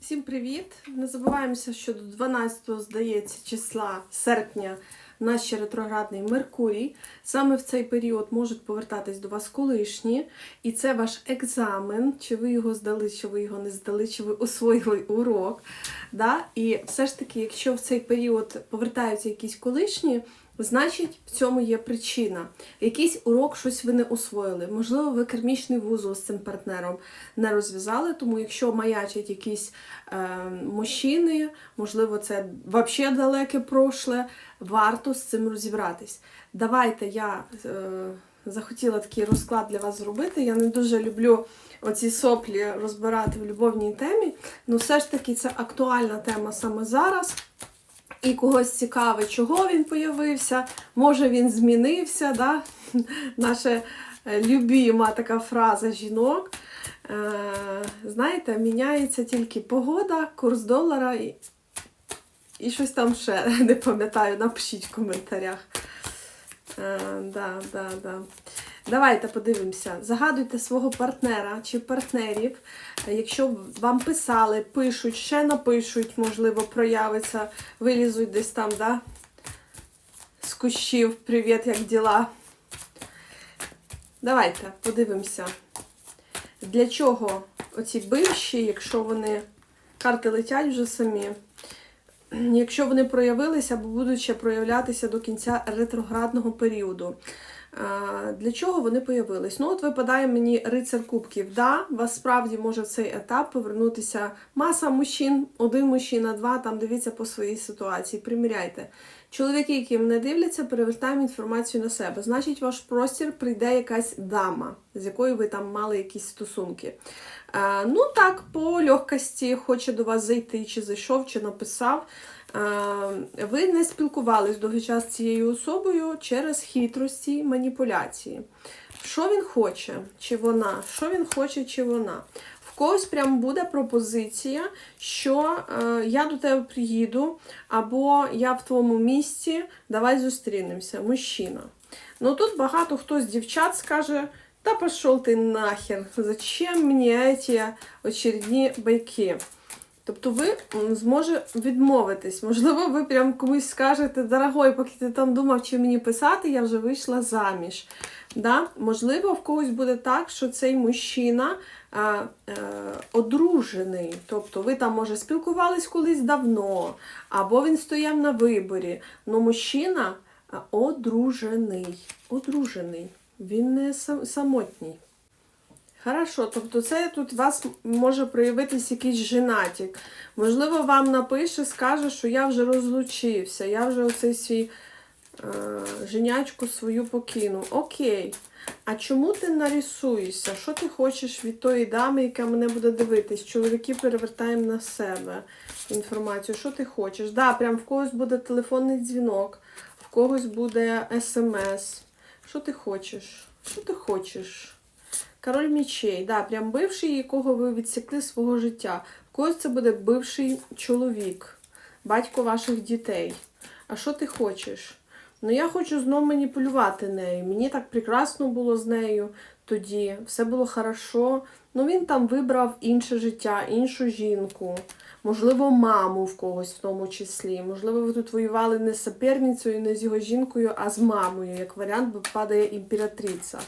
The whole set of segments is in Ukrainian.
Всім привіт! Не забуваємося, що до 12 здається числа серпня наш ретроградний Меркурій. Саме в цей період можуть повертатись до вас колишні, і це ваш екзамен, чи ви його здали, чи ви його не здали, чи ви освоїли урок. Да? І все ж таки, якщо в цей період повертаються якісь колишні, Значить, в цьому є причина. Якийсь урок щось ви не освоїли. Можливо, ви кермічний вузол з цим партнером не розв'язали, тому якщо маячать якісь е, мужчини, можливо, це взагалі далеке прошле, варто з цим розібратись. Давайте я е, захотіла такий розклад для вас зробити. Я не дуже люблю оці соплі розбирати в любовній темі, але все ж таки це актуальна тема саме зараз. І когось цікавить, чого він появився, може він змінився. Да? Наша е, любима така фраза жінок. Е, знаєте, міняється тільки погода, курс долара і, і щось там ще не пам'ятаю, напишіть в коментарях. Е, да, да, да. Давайте подивимося. Загадуйте свого партнера чи партнерів. Якщо вам писали, пишуть, ще напишуть, можливо, проявиться, вилізуть десь там, да? З кущів. Привіт, як діла? Давайте подивимося. Для чого оці бивші, якщо вони карти летять вже самі, якщо вони проявилися або будуть ще проявлятися до кінця ретроградного періоду. А, Для чого вони появились? Ну, от випадає мені рицар кубків. Да, вас справді може в цей етап повернутися маса мужчин, один мужчина, два, там дивіться по своїй ситуації, приміряйте. Чоловіки, які мене дивляться, перевертаємо інформацію на себе. Значить, ваш простір прийде якась дама, з якою ви там мали якісь стосунки. Ну так, по легкості хоче до вас зайти, чи зайшов, чи написав. Ви не спілкувались довгий час з цією особою через хитрості, маніпуляції. Що він хоче, чи вона? Що він хоче, чи вона? В когось прям буде пропозиція, що е, я до тебе приїду, або я в твоєму місці, давай зустрінемося. Мужчина. Ну тут багато хто з дівчат скаже. Та пішов ти нахер, зачем мені ці очередні байки? Тобто ви зможе відмовитись. Можливо, ви прям комусь скажете, дорогой, поки ти там думав, чи мені писати, я вже вийшла заміж. Да? Можливо, в когось буде так, що цей мужчина а, а, одружений. Тобто ви там, може, спілкувались колись давно, або він стояв на виборі. але мужчина одружений. Одружений. Він не самотній. Хорошо, тобто це тут у вас може проявитись якийсь женатік. Можливо, вам напише, скаже, що я вже розлучився, я вже оцей свій е, женячку свою покинув. Окей. А чому ти нарисуєшся? Що ти хочеш від тої дами, яка мене буде дивитись? Чоловіки перевертаємо на себе інформацію. Що ти хочеш? Да, прям в когось буде телефонний дзвінок, в когось буде смс. Що ти хочеш? Що ти хочеш? Король мічей, да, прям бивший, якого ви відсікли свого життя. В когось це буде бивший чоловік, батько ваших дітей. А що ти хочеш? Ну, я хочу знову маніпулювати нею. Мені так прекрасно було з нею тоді, все було хорошо. Ну, він там вибрав інше життя, іншу жінку, можливо, маму в когось в тому числі. Можливо, ви тут воювали не з соперницею, не з його жінкою, а з мамою. Як варіант, бо падає імператриця.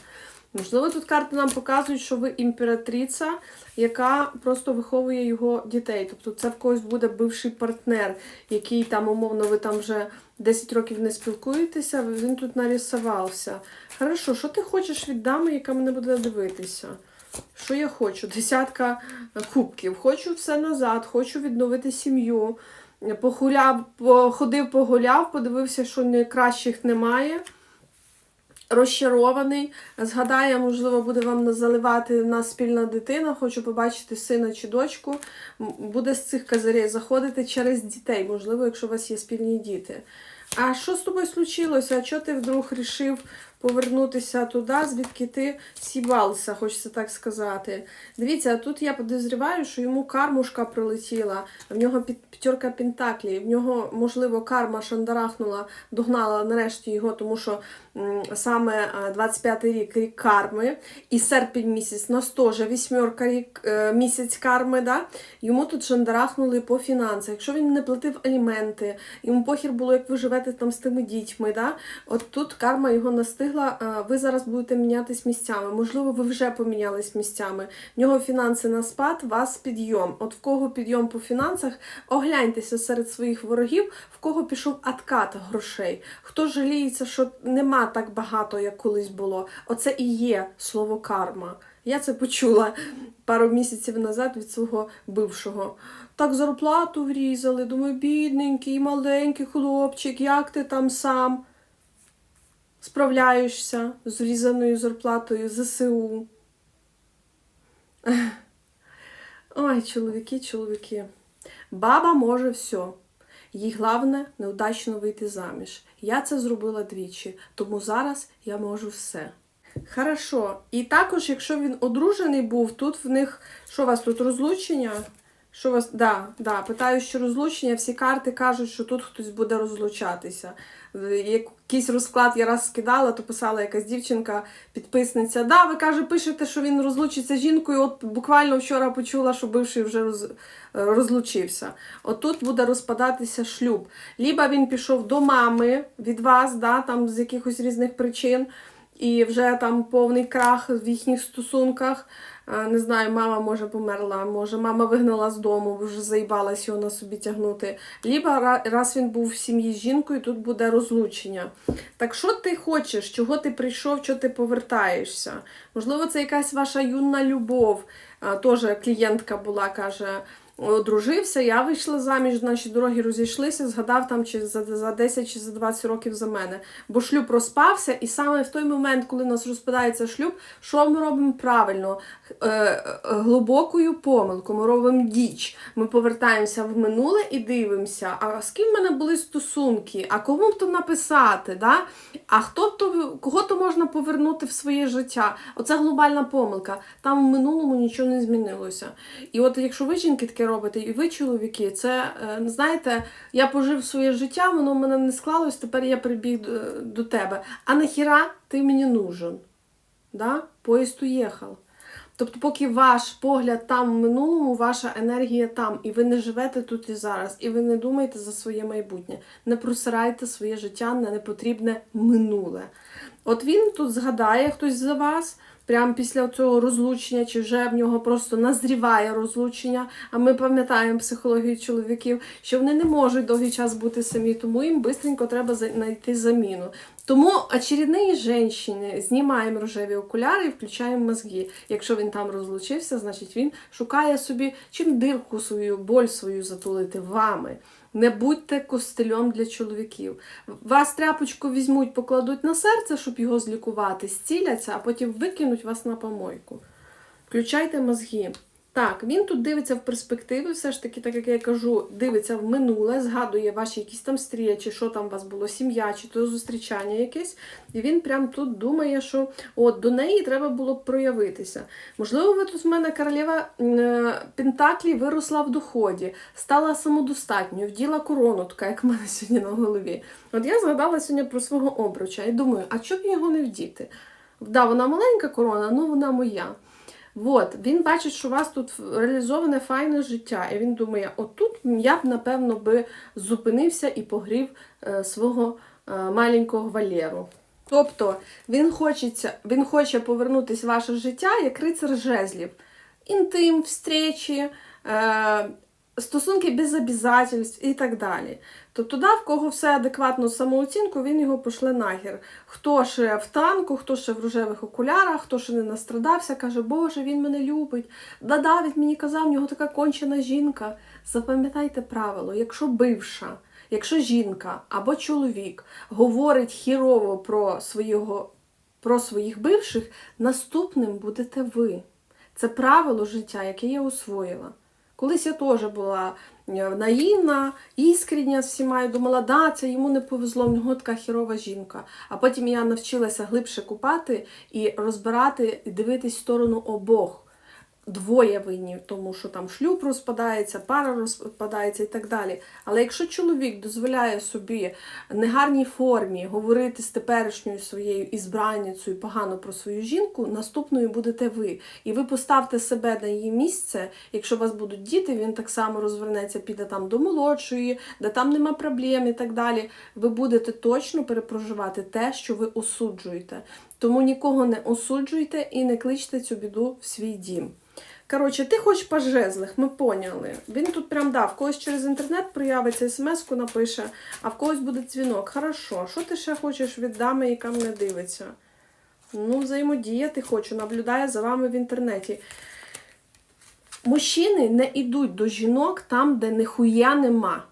Можливо, тут карти нам показують, що ви імператриця, яка просто виховує його дітей. Тобто це в когось буде бивший партнер, який там, умовно, ви там вже 10 років не спілкуєтеся, він тут нарисувався. Хорошо, що ти хочеш від дами, яка мене буде дивитися? Що я хочу? Десятка кубків. Хочу все назад, хочу відновити сім'ю. Погуляв, походив, погуляв, подивився, що найкращих немає розчарований. Згадає, можливо, буде вам заливати на спільна дитина, хочу побачити сина чи дочку. Буде з цих козирей заходити через дітей, можливо, якщо у вас є спільні діти. А що з тобою случилося? А чого ти вдруг рішив повернутися туди, звідки ти сібався, хочеться так сказати. Дивіться, тут я підозріваю, що йому кармушка прилетіла, в нього п'ятерка пентаклів, в нього, можливо, карма шандарахнула, догнала нарешті його, тому що саме 25-й рік рік карми, і серпень місяць, нас теж вісьмерка рік е, місяць карми, да? йому тут шандарахнули по фінансах. Якщо він не платив аліменти, йому похір було, як ви живете там з тими дітьми, да? от тут карма його настигла, ви зараз будете мінятись місцями. Можливо, ви вже помінялись місцями. В нього фінанси на спад, вас підйом. От в кого підйом по фінансах, огляньтеся серед своїх ворогів, в кого пішов откат грошей. Хто жаліється, що так багато, як колись було. Оце і є слово карма. Я це почула пару місяців назад від свого бившого. Так зарплату врізали. Думаю, бідненький, маленький хлопчик, як ти там сам справляєшся з врізаною зарплатою ЗСУ? Ой, чоловіки, чоловіки. Баба може все. Їй головне неудачно вийти заміж. Я це зробила двічі, тому зараз я можу все. Хорошо. І також, якщо він одружений був, тут в них. Що у вас тут розлучення? Що вас. Да, да, питаю, що розлучення, всі карти кажуть, що тут хтось буде розлучатися. Е, Якийсь розклад я раз скидала, то писала якась дівчинка, підписниця. Да, ви каже, пишете, що він розлучиться з жінкою. От буквально вчора почула, що бивший вже роз, розлучився. От тут буде розпадатися шлюб. Ліба він пішов до мами від вас, да, там з якихось різних причин. І вже там повний крах в їхніх стосунках. Е, Не знаю, мама може померла, може мама вигнала з дому, вже заїбалась його на собі тягнути. Ліба раз він був в сім'ї з жінкою, тут буде розлучення. Так що ти хочеш? Чого ти прийшов, чого ти повертаєшся? Можливо, це якась ваша юна любов. Е, Теж клієнтка була, каже. Одружився, я вийшла заміж, наші дороги розійшлися, згадав там чи за, за 10 чи за 20 років за мене. Бо шлюб розпався, і саме в той момент, коли у нас розпадається шлюб, що ми робимо правильно? Е, е, глибокою помилкою, ми робимо діч. Ми повертаємося в минуле і дивимося, а з ким в мене були стосунки, а кому б то написати, да? а хто то, кого то можна повернути в своє життя? Оце глобальна помилка. Там в минулому нічого не змінилося. І от якщо ви жінки таке робите, і ви чоловіки, це е, знаєте, я пожив своє життя, воно в мене не склалось, тепер я прибіг до, до тебе. А нахіра ти мені нужен? Да? Поїзд уїхав. Тобто, поки ваш погляд там в минулому, ваша енергія там, і ви не живете тут і зараз, і ви не думаєте за своє майбутнє. Не просирайте своє життя на непотрібне минуле. От він тут згадає хтось за вас. Прямо після цього розлучення, чи вже в нього просто назріває розлучення. А ми пам'ятаємо психологію чоловіків, що вони не можуть довгий час бути самі, тому їм швидко треба знайти заміну. Тому очередної жінки знімаємо рожеві окуляри і включаємо мозги. Якщо він там розлучився, значить він шукає собі чим дирку свою, боль свою затулити вами. Не будьте костелем для чоловіків. Вас тряпочку візьмуть, покладуть на серце, щоб його злікувати, зціляться, а потім викинуть вас на помойку. Включайте мозги. Так, він тут дивиться в перспективи, все ж таки, так як я кажу, дивиться в минуле, згадує ваші якісь там стрічі, що там у вас було, сім'я, чи то зустрічання якесь. І він прям тут думає, що от до неї треба було б проявитися. Можливо, ви тут в мене королева е, Пентаклі виросла в доході, стала самодостатньою, вділа корону, така як в мене сьогодні на голові. От я згадала сьогодні про свого обруча і думаю, а чоб його не вдіти? Да, вона маленька корона, але вона моя. От, він бачить, що у вас тут реалізоване файне життя, і він думає, отут я б, напевно, би зупинився і погрів е, свого е, маленького Валєру. Тобто він, хочеться, він хоче повернутися в ваше життя як рицар жезлів. Інтим, встречі, е, стосунки без обязательств і так далі. Тобто, да, в кого все адекватно самооцінку, він його пошле нахер. Хто ще в танку, хто ще в рожевих окулярах, хто ще не настрадався, каже, Боже, він мене любить. Да-да, він мені казав, в нього така кончена жінка. Запам'ятайте правило, якщо бивша, якщо жінка або чоловік говорить хірово про, свого, про своїх бивших, наступним будете ви. Це правило життя, яке я усвоїла. Колись я теж була е, наївна, іскрення всіма, і думала, да, це йому не повезло, в нього така хірова жінка. А потім я навчилася глибше купати і розбирати, і дивитись в сторону обох. Двоє винні, тому що там шлюб розпадається, пара розпадається і так далі. Але якщо чоловік дозволяє собі негарній формі говорити з теперішньою своєю ізбранницею погано про свою жінку, наступною будете ви. І ви поставте себе на її місце. Якщо у вас будуть діти, він так само розвернеться, піде там до молодшої, де там нема проблем і так далі. Ви будете точно перепроживати те, що ви осуджуєте. Тому нікого не осуджуйте і не кличте цю біду в свій дім. Коротше, ти хочеш по жезлах, ми поняли. Він тут прям дав, когось через інтернет проявиться, смс-ку напише, а в когось буде дзвінок. Хорошо, що ти ще хочеш від дами, яка мене дивиться? Ну, взаємодіяти хочу, наблюдає за вами в інтернеті. Мужчини не йдуть до жінок там, де ніхуя нема.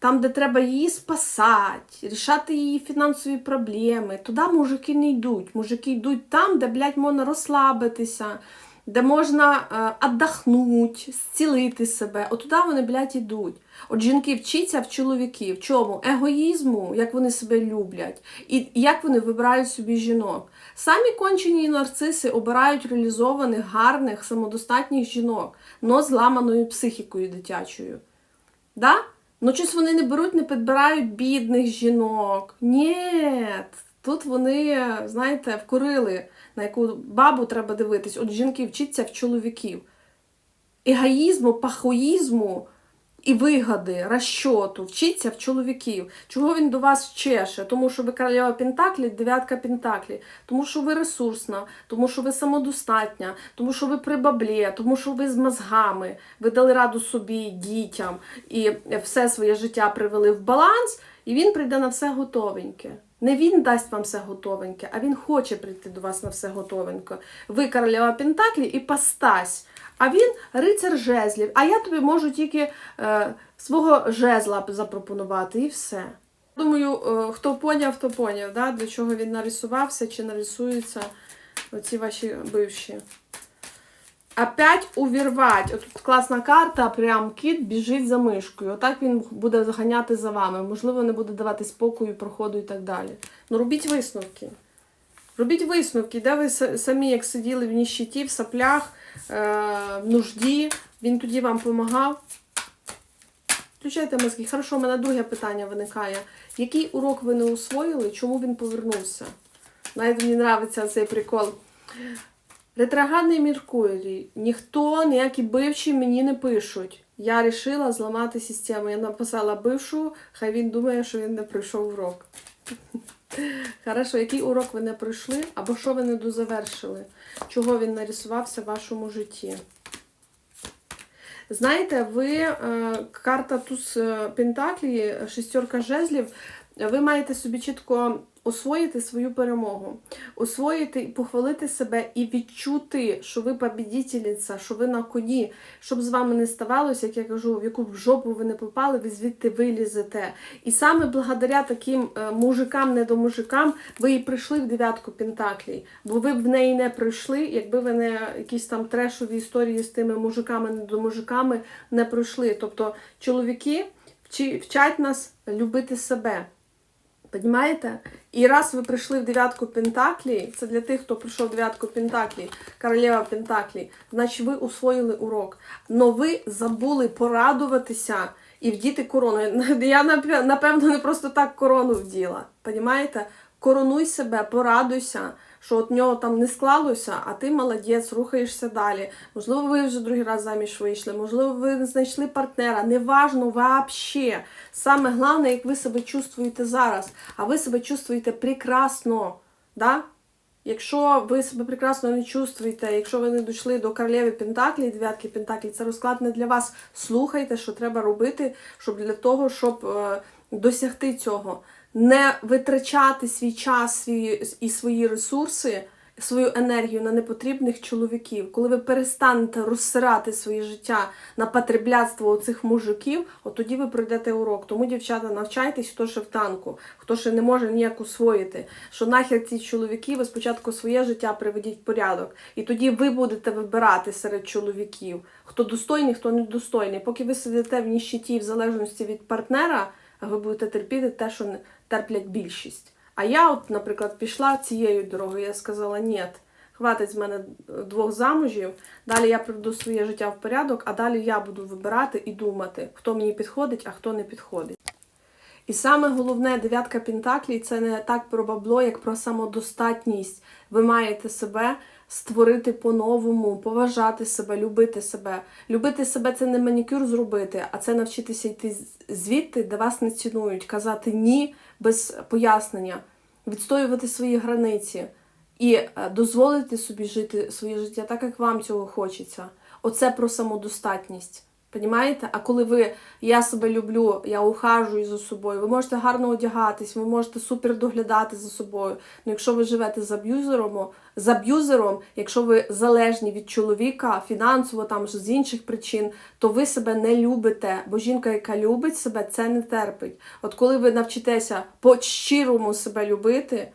Там, де треба її спасати, рішати її фінансові проблеми. Туди мужики не йдуть. Мужики йдуть там, де, блядь, можна розслабитися, де можна е, віддохнути, зцілити себе. От туди вони, блядь, йдуть. От жінки вчаться в чоловіків. Чому? Егоїзму, як вони себе люблять, і як вони вибирають собі жінок. Самі кончені нарциси обирають реалізованих, гарних, самодостатніх жінок, но з ламаною психікою дитячою. Да? Ну, щось вони не беруть, не підбирають бідних жінок. Ні, тут вони, знаєте, вкурили, на яку бабу треба дивитись. От жінки вчаться в чоловіків. Егоїзму, пахоїзму і вигоди, розчоту, вчиться в чоловіків. Чого він до вас чеше? Тому що ви королева Пентаклі, дев'ятка Пентаклі, тому що ви ресурсна, тому що ви самодостатня, тому що ви при тому що ви з мозгами, ви дали раду собі, дітям і все своє життя привели в баланс, і він прийде на все готовеньке. Не він дасть вам все готовеньке, а він хоче прийти до вас на все готовеньке. Ви королева Пентаклі і постась. А він рицар жезлів. А я тобі можу тільки е, свого жезла запропонувати і все. Думаю, е, хто поняв, то поняв, да? для чого він нарисувався чи нарисуються оці ваші бивші. Опять увірвать. От тут класна карта, прям кіт біжить за мишкою. Отак він буде заганяти за вами. Можливо, не буде давати спокою, проходу і так далі. Ну робіть висновки. Робіть висновки, де ви самі, як сиділи в ніщиті, в саплях, в нужді, він тоді вам допомагав. Включайте мозки. Хорошо, у мене друге питання виникає. Який урок ви не усвоїли, чому він повернувся? Знаєте, мені подобається цей прикол. Ретроградний Меркурій. Ніхто, ніякі бивші мені не пишуть. Я вирішила зламати систему. Я написала бившу, хай він думає, що він не пройшов урок. Хорошо, який урок ви не пройшли, або що ви не дозавершили? Чого він нарисувався в вашому житті? Знаєте, ви е, карта туз е, Пентаклі, шістерка жезлів, ви маєте собі чітко освоїти свою перемогу, освоїти і похвалити себе і відчути, що ви побідітельниця, що ви на коні, щоб з вами не ставалося, як я кажу, в яку б жопу ви не попали, ви звідти вилізете. І саме благодаря таким е, мужикам, недомужикам, ви і прийшли в дев'ятку Пентаклей. Бо ви б в неї не пройшли, якби ви не якісь там трешові історії з тими мужиками, недомужиками не пройшли. Тобто чоловіки вчать нас любити себе. Понімаєте? І раз ви прийшли в дев'ятку Пентаклі, це для тих, хто прийшов в дев'ятку Пентаклі, королева Пентаклі, значить ви усвоїли урок. Но ви забули порадуватися і вдіти корону. Я напевно не просто так корону вділа. Понімаєте? Коронуй себе, порадуйся, що от нього там не склалося, а ти молодець, рухаєшся далі. Можливо, ви вже другий раз заміж вийшли, можливо, ви знайшли партнера. Неважно вообще. Саме головне, як ви себе чувствуєте зараз, а ви себе чувствуєте прекрасно. Да? Якщо ви себе прекрасно не чувствуєте, якщо ви не дійшли до королеви Пентаклі, дев'ятки Пентаклі, це розклад не для вас. Слухайте, що треба робити, щоб для того, щоб е, досягти цього. Не витрачати свій час свій, і свої ресурси свою енергію на непотрібних чоловіків, коли ви перестанете розсирати своє життя на потребляцтво цих мужиків, от тоді ви пройдете урок. Тому, дівчата, навчайтесь, хто ще в танку, хто ще не може ніяк усвоїти, що нахер ці чоловіки, ви спочатку своє життя приведіть в порядок. І тоді ви будете вибирати серед чоловіків, хто достойний, хто недостойний. Поки ви сидите в ніщиті в залежності від партнера, ви будете терпіти те, що терплять більшість. А я, от, наприклад, пішла цією дорогою, я сказала, ні, хватить з мене двох замужів, далі я приведу своє життя в порядок, а далі я буду вибирати і думати, хто мені підходить, а хто не підходить. І саме головне, дев'ятка Пентаклій це не так про бабло, як про самодостатність. Ви маєте себе створити по-новому, поважати себе, любити себе. Любити себе це не манікюр зробити, а це навчитися йти звідти, де вас не цінують, казати ні без пояснення, відстоювати свої границі і е, дозволити собі жити своє життя так, як вам цього хочеться. Оце про самодостатність. Понімаєте? А коли ви я себе люблю, я ухажую за собою, ви можете гарно одягатись, ви можете супер доглядати за собою. Ну якщо ви живете з аб'юзером, з аб'юзером, якщо ви залежні від чоловіка фінансово там з інших причин, то ви себе не любите. Бо жінка, яка любить себе, це не терпить. От коли ви навчитеся по-щирому себе любити.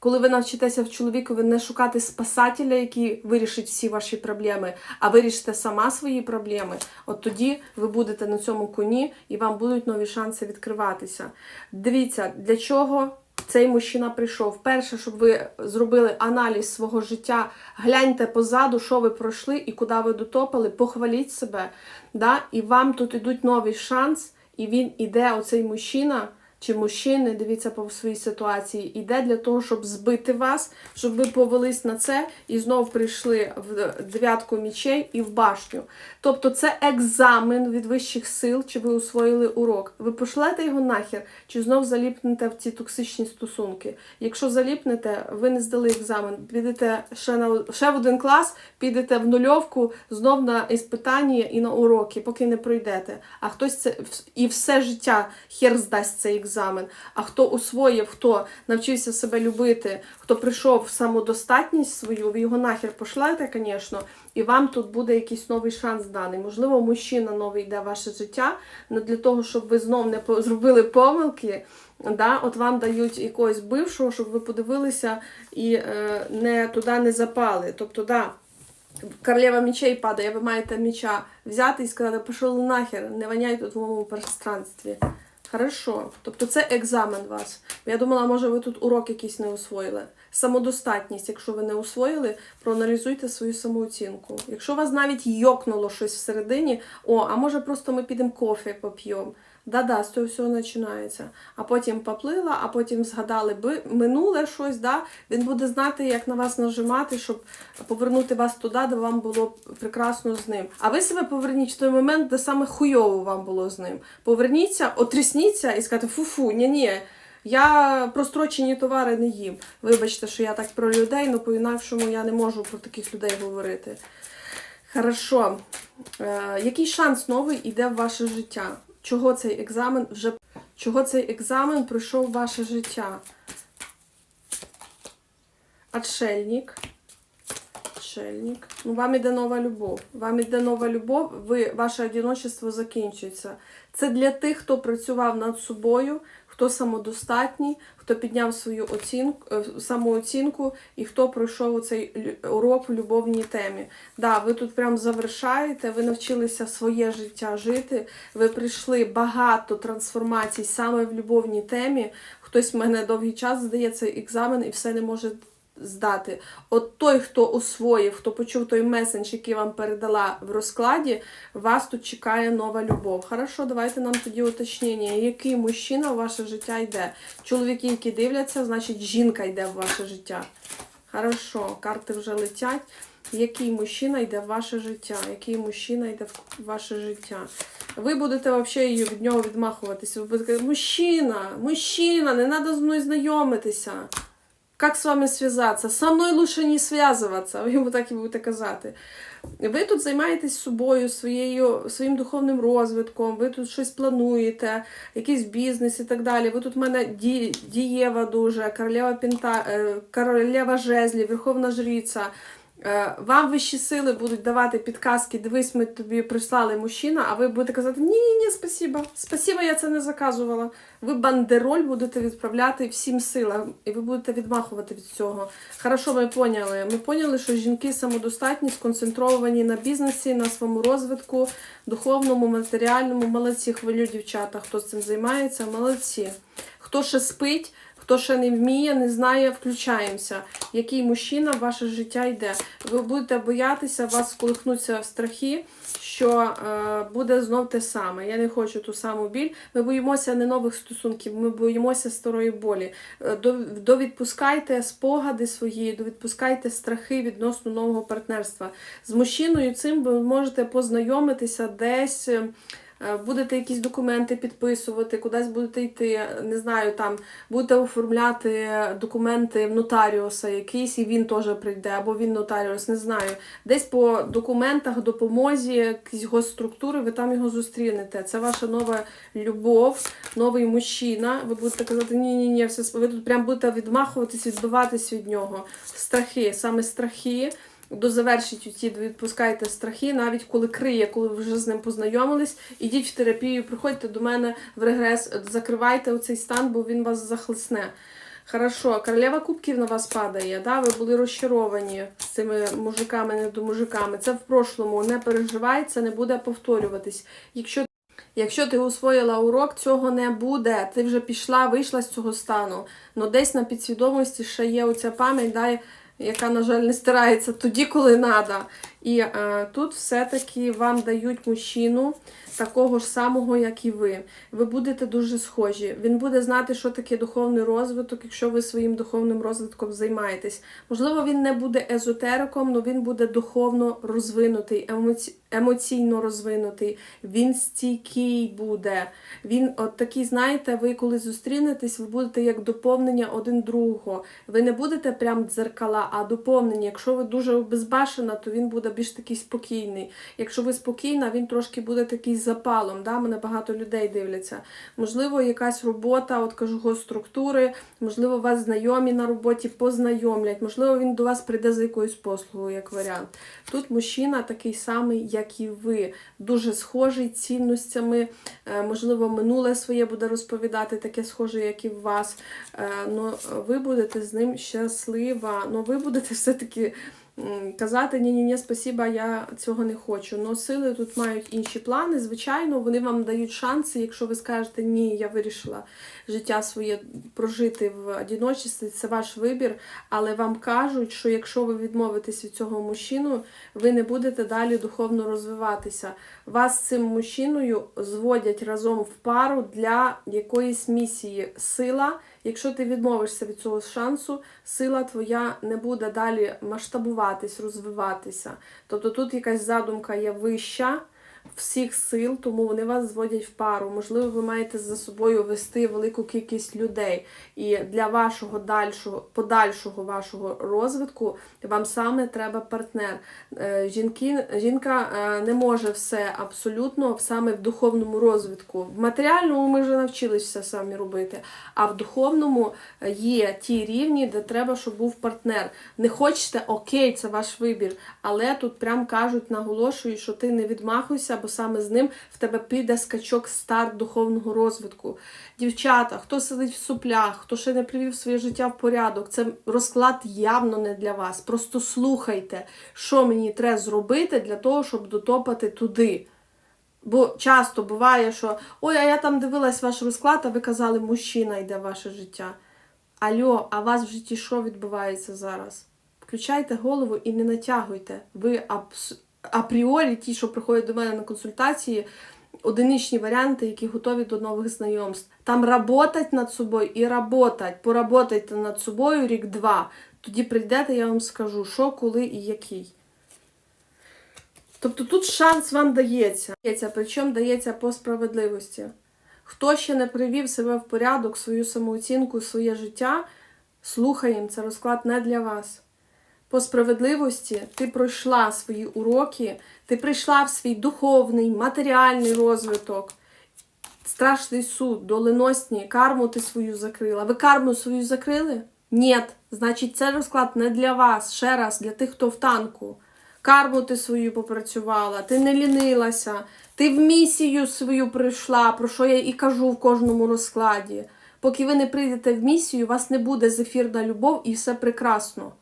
Коли ви навчитеся в чоловікові не шукати спасателя, який вирішить всі ваші проблеми, а вирішите сама свої проблеми, от тоді ви будете на цьому коні і вам будуть нові шанси відкриватися. Дивіться, для чого цей мужчина прийшов. Перше, щоб ви зробили аналіз свого життя, гляньте позаду, що ви пройшли і куди ви дотопали, похваліть себе. Да? І вам тут ідуть новий шанс, і він іде, оцей мужчина чи мужчини, дивіться по своїй ситуації, іде для того, щоб збити вас, щоб ви повелись на це і знов прийшли в дев'ятку мічей і в башню. Тобто це екзамен від вищих сил, чи ви усвоїли урок. Ви пошлете його нахер, чи знов заліпнете в ці токсичні стосунки. Якщо заліпнете, ви не здали екзамен, підете ще на ще в один клас, підете в нульовку, знов на іспитання і на уроки, поки не пройдете. А хтось це і все життя хер здасть цей екзамен. А хто усвоїв, хто навчився себе любити, хто прийшов в самодостатність свою, ви його нахер пошлете, звісно, і вам тут буде якийсь новий шанс даний. Можливо, мужчина новий йде в ваше життя, але для того, щоб ви знов не зробили помилки. Да, от вам дають якогось бившого, щоб ви подивилися і е, не туди не запали. Тобто, да, королева мечей падає, ви маєте меча взяти і сказати, пішов нахер, не воняй тут в моєму пространстві. Хорошо. Тобто це екзамен вас. Я думала, може, ви тут урок якийсь не усвоїли. Самодостатність, якщо ви не усвоїли, проаналізуйте свою самооцінку. Якщо вас навіть йокнуло щось всередині, о, а може просто ми підемо кофе поп'ємо. Да-да, з цього всього починається. А потім поплила, а потім згадали би минуле щось, да? він буде знати, як на вас нажимати, щоб повернути вас туди, де вам було прекрасно з ним. А ви себе поверніть в той момент, де саме хуйово вам було з ним. Поверніться, отрісніться і скажете, фу-фу, ні-ні. Я прострочені товари не їм. Вибачте, що я так про людей, але по-інакшому я не можу про таких людей говорити. Хорошо. Е, який шанс новий іде в ваше життя? Чого цей екзамен вже чого цей екзамен пройшов ваше життя? Отшельник. Отшельник. Ну, вам іде нова любов. Вам іде нова любов, ви, ваше одиночество закінчується. Це для тих, хто працював над собою, хто самодостатній, хто підняв свою оцінку, е, самооцінку і хто пройшов цей урок в любовній темі. Да, ви тут прям завершаєте, ви навчилися своє життя жити, ви прийшли багато трансформацій саме в любовній темі. Хтось в мене довгий час здає цей екзамен і все не може здати. От той, хто освоїв, хто почув той месендж, який вам передала в розкладі, вас тут чекає нова любов. Хорошо, давайте нам тоді уточнення, який мужчина в ваше життя йде. Чоловіки, які дивляться, значить жінка йде в ваше життя. Хорошо, карти вже летять. Який мужчина йде в ваше життя? Який мужчина йде в ваше життя? Ви будете взагалі від нього відмахуватися. Ви будете казати, мужчина, мужчина, не треба з мною знайомитися. Как з вами зв'язатися? Со мною лучше не зв'язуватися. Ви йому так і будете казати. Ви тут займаєтесь собою, своєю, своїм духовним розвитком, ви тут щось плануєте, якийсь бізнес і так далі. Ви тут в мене ді, дієва дуже, королева, пінта, е, королева жезлі, верховна жриця. Е, Вам вищі сили будуть давати підказки, дивись, ми тобі прислали мужчина, а ви будете казати, ні, ні, ні, спасіба, спасіба, я це не заказувала. Ви бандероль будете відправляти всім силам, і ви будете відмахувати від цього. Хорошо, ми поняли. Ми поняли, що жінки самодостатні, сконцентровані на бізнесі, на своєму розвитку, духовному, матеріальному. Молодці, хвилю дівчата, хто з цим займається, молодці. Хто ще спить, хто ще не вміє, не знає, включаємося. Який мужчина в ваше життя йде. Ви будете боятися, вас сколихнуться страхи, що е, буде знов те саме. Я не хочу ту саму біль. Ми боїмося не нових стосунків, ми боїмося старої болі. Е, Довідпускайте спогади свої, довідпускайте страхи відносно нового партнерства. З мужчиною цим ви можете познайомитися десь. Е, Будете якісь документи підписувати, кудись будете йти, не знаю, там будете оформляти документи в нотаріуса якийсь, і він теж прийде, або він нотаріус, не знаю. Десь по документах, допомозі, якісь госструктури, ви там його зустрінете. Це ваша нова любов, новий мужчина. Ви будете казати, ні, ні, ні, все ви тут прям будете відмахуватись, відбиватись від нього. Страхи, саме страхи дозавершіть ті, відпускайте страхи, навіть коли криє, коли ви вже з ним познайомились, ідіть в терапію, приходьте до мене в регрес, закривайте оцей стан, бо він вас захлесне. Хорошо, королева кубків на вас падає, да? ви були розчаровані з цими мужиками, недомужиками. Це в прошлому, не переживай, це не буде повторюватись. Якщо Якщо ти усвоїла урок, цього не буде. Ти вже пішла, вийшла з цього стану. Ну десь на підсвідомості ще є оця пам'ять, да, яка, на жаль, не стирається тоді, коли треба. І е, тут все-таки вам дають мужчину такого ж самого, як і ви. Ви будете дуже схожі. Він буде знати, що таке духовний розвиток, якщо ви своїм духовним розвитком займаєтесь. Можливо, він не буде езотериком, але він буде духовно розвинутий, емоці... емоційно розвинутий. Він стійкий буде. Він от такий, знаєте, ви коли зустрінетесь, ви будете як доповнення один другого. Ви не будете прям дзеркала, а доповнення. Якщо ви дуже безбашена, то він буде більш такий спокійний. Якщо ви спокійна, він трошки буде такий запалом. Да? Мене багато людей дивляться. Можливо, якась робота, от кажу, госструктури, можливо, вас знайомі на роботі познайомлять, можливо, він до вас прийде за якоюсь послугою, як варіант. Тут мужчина такий самий, як і ви, дуже схожий цінностями, е, можливо, минуле своє буде розповідати, таке схоже, як і в вас. Е, Ну, ви будете з ним щаслива. Ну, ви будете все-таки казати ні ні ні спасіба, я цього не хочу. Но сили тут мають інші плани. Звичайно, вони вам дають шанси, якщо ви скажете ні, я вирішила життя своє прожити в одиночестві, це ваш вибір. Але вам кажуть, що якщо ви відмовитесь від цього мужчину, ви не будете далі духовно розвиватися. Вас з цим мужчиною зводять разом в пару для якоїсь місії. Сила, якщо ти відмовишся від цього шансу, сила твоя не буде далі масштабуватись, розвиватися. Тобто тут якась задумка є вища всіх сил, тому вони вас зводять в пару. Можливо, ви маєте за собою вести велику кількість людей. І для вашого дальшого, подальшого вашого розвитку вам саме треба партнер. Е, Жінки, жінка е, не може все абсолютно саме в духовному розвитку. В матеріальному ми вже навчилися самі робити, а в духовному е, є ті рівні, де треба, щоб був партнер. Не хочете, окей, це ваш вибір. Але тут прям кажуть, наголошують, що ти не відмахуйся, бо саме з ним в тебе піде скачок старт духовного розвитку. Дівчата, хто сидить в суплях, хто ще не привів своє життя в порядок, це розклад явно не для вас. Просто слухайте, що мені треба зробити для того, щоб дотопати туди. Бо часто буває, що ой, а я там дивилась ваш розклад, а ви казали, мужчина йде в ваше життя. Альо, а вас в житті що відбувається зараз? Включайте голову і не натягуйте. Ви абс... апріорі, ті, що приходять до мене на консультації, одиничні варіанти, які готові до нових знайомств. Там работать над собою і работать. Поработайте над собою рік-два. Тоді прийдете, я вам скажу, що, коли і який. Тобто тут шанс вам дається. Причому дається по справедливості. Хто ще не привів себе в порядок, свою самооцінку, своє життя, Слухаємо, це розклад не для вас. По справедливості ти пройшла свої уроки, ти прийшла в свій духовний, матеріальний розвиток, страшний суд, доленосні, карму ти свою закрила. Ви карму свою закрили? Ні. Значить, це розклад не для вас. Ще раз, для тих, хто в танку. Карму ти свою попрацювала, ти не лінилася, ти в місію свою прийшла, про що я і кажу в кожному розкладі. Поки ви не прийдете в місію, у вас не буде зефірна любов і все прекрасно.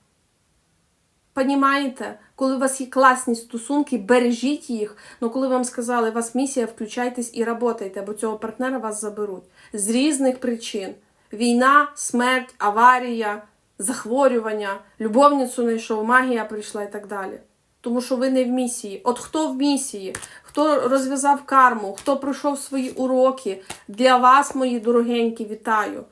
Понімаєте? Коли у вас є класні стосунки, бережіть їх. але коли вам сказали, у вас місія, включайтесь і работайте, бо цього партнера вас заберуть. З різних причин: війна, смерть, аварія, захворювання, любовницю знайшов, магія прийшла і так далі. Тому що ви не в місії. От хто в місії, хто розв'язав карму, хто пройшов свої уроки, для вас, мої дорогенькі, вітаю.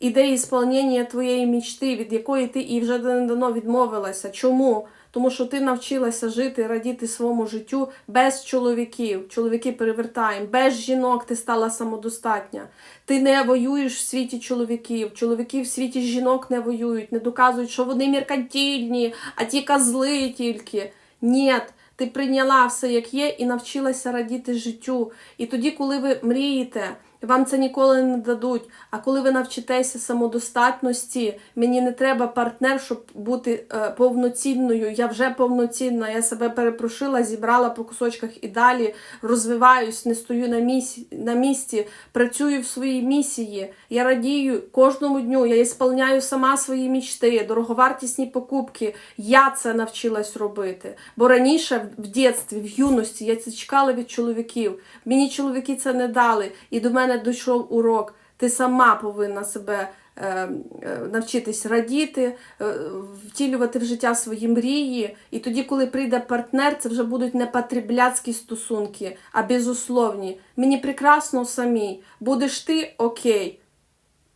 Іде ісполнення твоєї мічти, від якої ти і вже давно відмовилася. Чому? Тому що ти навчилася жити, радіти своєму життю без чоловіків. Чоловіки перевертаємо, без жінок ти стала самодостатня. Ти не воюєш в світі чоловіків. Чоловіки в світі жінок не воюють, не доказують, що вони меркантильні, а ті козли тільки. Ні, ти прийняла все як є і навчилася радіти життю. І тоді, коли ви мрієте, вам це ніколи не дадуть. А коли ви навчитеся самодостатності, мені не треба партнер, щоб бути е, повноцінною. Я вже повноцінна, я себе перепрошила, зібрала по кусочках і далі розвиваюсь, не стою на місці, на місці, працюю в своїй місії. Я радію кожному дню, я ісполняю сама свої мічти, дороговартісні покупки. Я це навчилась робити. Бо раніше в дитинстві, в юності я це чекала від чоловіків. Мені чоловіки це не дали. І до мене дійшов урок. Ти сама повинна себе е, е, навчитись радіти, е, втілювати в життя свої мрії. І тоді, коли прийде партнер, це вже будуть не потребляцькі стосунки, а безусловні. Мені прекрасно самій. Будеш ти окей.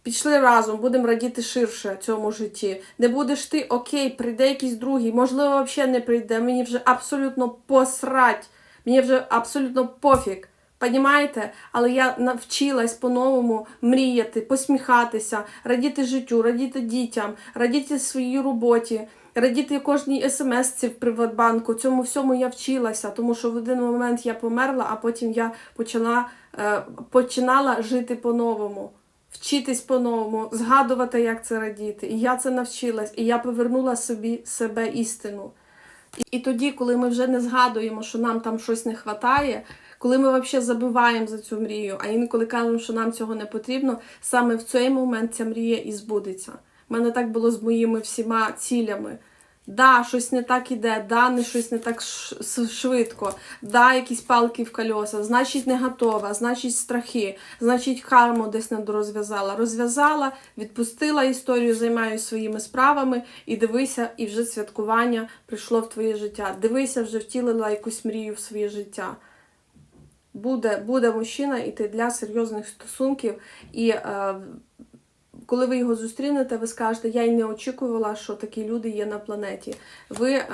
Пішли разом, будемо радіти ширше цьому житті. Не будеш ти окей, прийде якийсь другий, можливо, взагалі не прийде. Мені вже абсолютно посрать. Мені вже абсолютно пофіг. Понімаєте? Але я навчилась по-новому мріяти, посміхатися, радіти життю, радіти дітям, радіти своїй роботі, радіти кожній смс-ці в Приватбанку. Цьому всьому я вчилася, тому що в один момент я померла, а потім я почала, е, починала жити по-новому. Вчитись по-новому, згадувати, як це радіти. І я це навчилась, і я повернула собі себе істину. І тоді, коли ми вже не згадуємо, що нам там щось не вистачає, коли ми взагалі забуваємо за цю мрію, а інколи кажемо, що нам цього не потрібно, саме в цей момент ця мрія і збудеться. У мене так було з моїми всіма цілями. Да, щось не так іде, да, не щось не так швидко, да, якісь палки в кольоса, значить, не готова, значить, страхи, значить, карму десь не дорозв'язала. Розв'язала, відпустила історію, займаюся своїми справами і дивися, і вже святкування прийшло в твоє життя. Дивися, вже втілила якусь мрію в своє життя. Буде буде мужчина йти для серйозних стосунків і. Е, коли ви його зустрінете, ви скажете, я й не очікувала, що такі люди є на планеті. Ви е,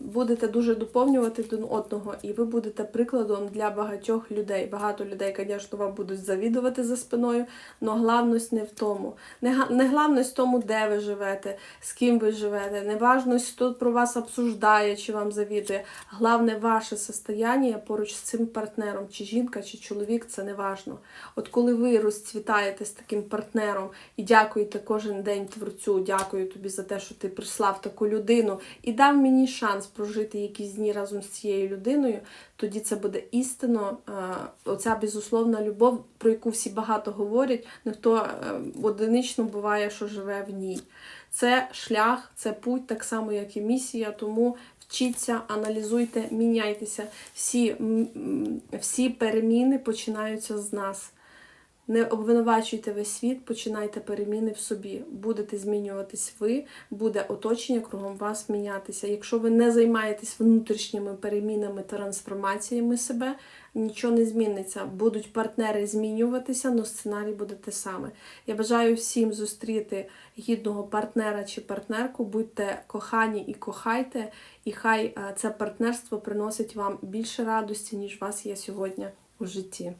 будете дуже доповнювати один одного, і ви будете прикладом для багатьох людей. Багато людей, звісно, вам будуть завідувати за спиною, але головність не в тому. Не, не головність в тому, де ви живете, з ким ви живете. Не важність, хто про вас обсуждає, чи вам завідує. Головне ваше состояння поруч з цим партнером, чи жінка, чи чоловік, це не важно. От коли ви розцвітаєте з таким партнером і дякуєте кожен день творцю, дякую тобі за те, що ти прийшла в таку людину і дав мені шанс прожити якісь дні разом з цією людиною, тоді це буде істинно оця безусловна любов, про яку всі багато говорять, ніхто е, одинично буває, що живе в ній. Це шлях, це путь, так само, як і місія, тому вчіться, аналізуйте, міняйтеся. Всі, Всі переміни починаються з нас. Не обвинувачуйте весь світ, починайте переміни в собі. Будете змінюватись ви, буде оточення кругом вас мінятися. Якщо ви не займаєтесь внутрішніми перемінами трансформаціями себе, нічого не зміниться. Будуть партнери змінюватися, але сценарій буде те саме. Я бажаю всім зустріти гідного партнера чи партнерку. Будьте кохані і кохайте, і хай е, це партнерство приносить вам більше радості, ніж у вас є сьогодні у житті.